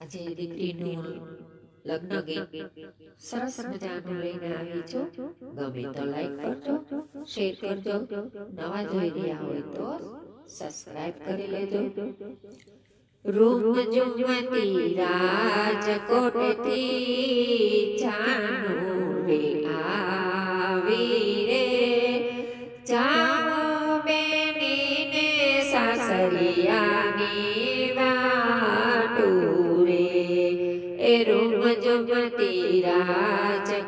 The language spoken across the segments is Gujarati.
આજે દીકરીનું લગ્ન ગીત સરસ મજાનું લઈને આવી છું ગમે તો લાઈક કરજો શેર કરજો, નવા જોઈ રહ્યા હોય તો સબસ્ક્રાઇબ કરી લેજો. રૂપ જુમતી રાજકોટથી રે આવી જુમતી રાજકોટથી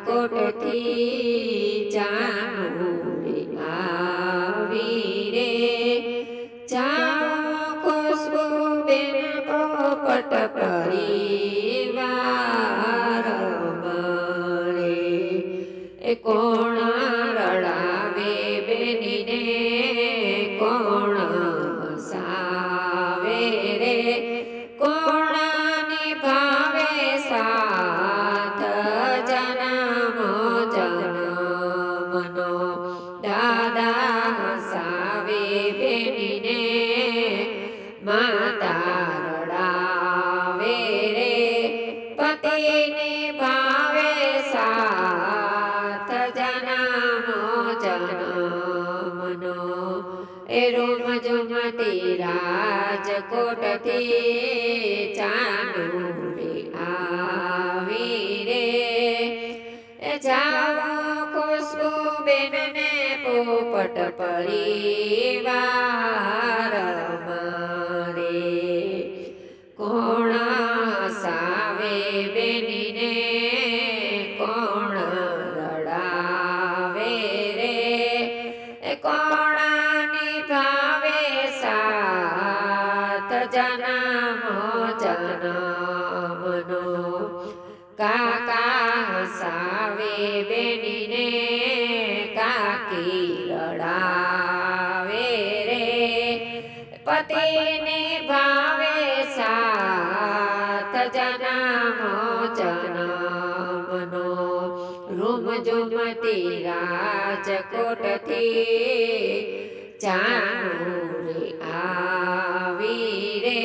રે આવી રે જાઓ ખુશ્બુબેન પોપટ પરિવાર મારે એ કોણ દાદા હસાવે બેનીને માતા રડાવે રે પતિને ભાવે સાથ જનમો જનમનો એ રૂમ જુમતી રાજકોટથી ચાનું પરિવાર મારે કોણ સાવે બેનીને, કોણ રડાવે રે? એ કોણ નિભાવે સાથ જનમો જનમનો કાકા હસાવે બેનીને રડાવે રે. પતિને ભાવે સાથ જનામો જનામનો. રૂમ જુમતી રાજકોટથી જાણુરી આવી રે.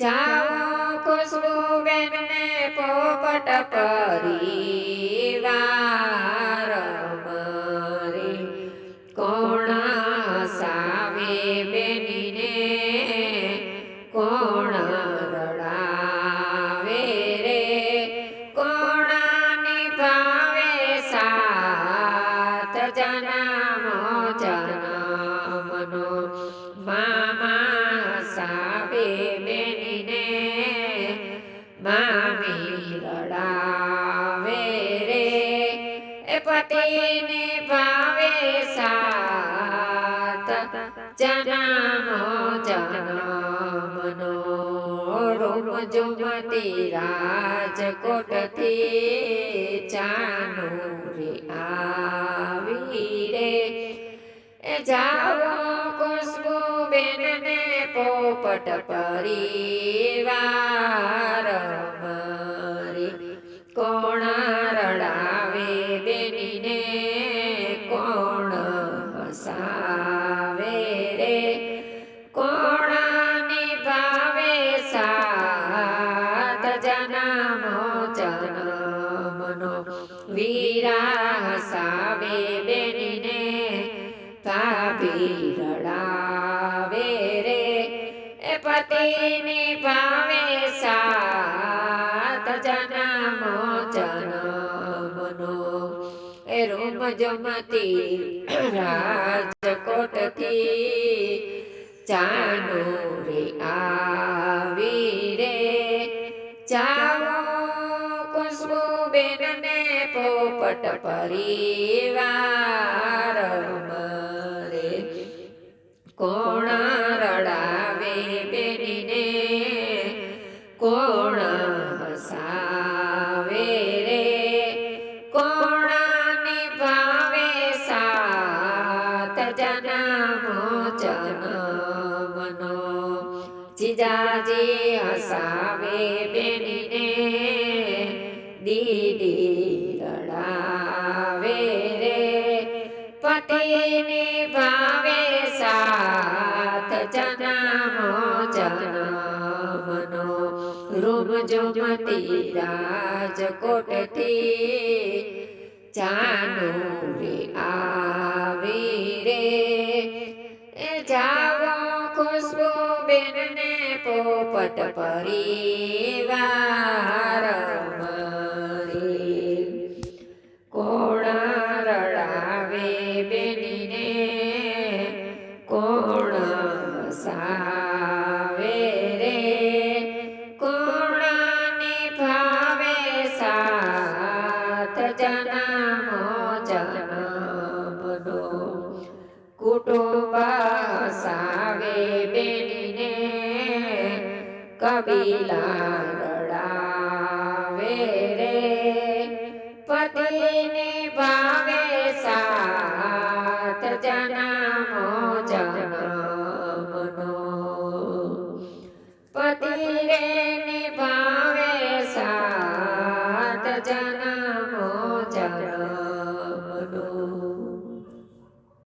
જાઓ ખુશ્બુ બેનને પોપટ પરિવાર. સાથ જનમો જનમનો મામા સાવે બેનીને મામી રડાવે રે એ પતિને ભાવે સાત જનમો જનમનો રૂમ જુમતી રાજકોટથી ચાનું રે આવી રે એ જાઓ ખુશ્બુબેન ને પોપટ પરિવાર મારી કોણ વીરા હસાવે બેનને તાપી રડાવે રે એ પતિને ભાવે સાત જનમ જનમનો એ રૂમ જમતી રાજકોટથી જાનો રે પોપટ પરિવાર મારે કોણ રડાવે બેનીને કોણ હસાવે રે? કોણ નિભાવે સાથ જનમો જનમનો? જીજાજી હસાવે બેનીને દીદી પતિને ભાવે સાથ જનામો જનામનો રૂમ મતી રાજકોટથી જાનો રે આવી રે. જાવો ખુશ્બુ બેનને પોપટ પરિવાર મારી. સાથ જનમો બનો કુટુંબ સાવે બેનીને કબીલા રડાવે રે. પતિને ભાવે સાથ જનમો જનમનો પતિ રે ભાવે સાત જનમ